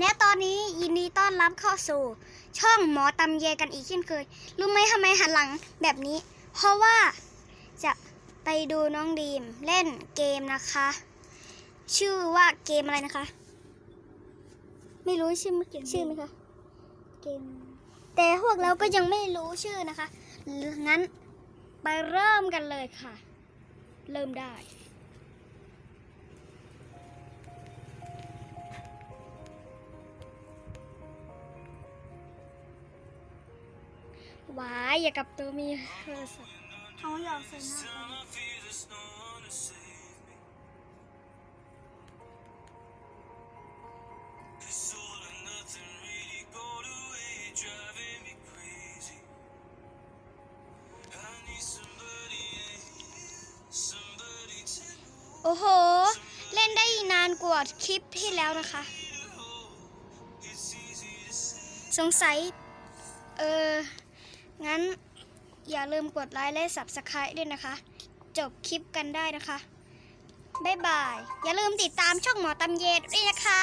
และตอนนี้ยินดีต้อนรับเข้าสู่ ช่องหมอตำเยกันอีกเช่นเคย รู้ไหมทำไมหันหลังแบบนี้ เพราะว่าจะไปดูน้องดีมเล่นเกมนะคะ ชื่อว่าเกมอะไรนะคะ ไม่รู้ชื่อชื่อไหมคะเกมแต่พวกเราก็ยังไม่รู้ชื่อนะคะงั้นไปเริ่มกันเลยค่ะ เริ่มได้ หวายอย่ากับตัวมีโทรศัพท์เขาอยากใส่หน้าโอ้โห เล่นได้นานกว่าคลิปที่แล้วนะคะ สงสัย เออ งั้นอย่าลืมกดไลค์และ Subscribe ด้วยนะคะ จบคลิปกันได้นะคะ บ๊ายบาย อย่าลืมติดตามช่องหมอตำเยดด้วยนะคะ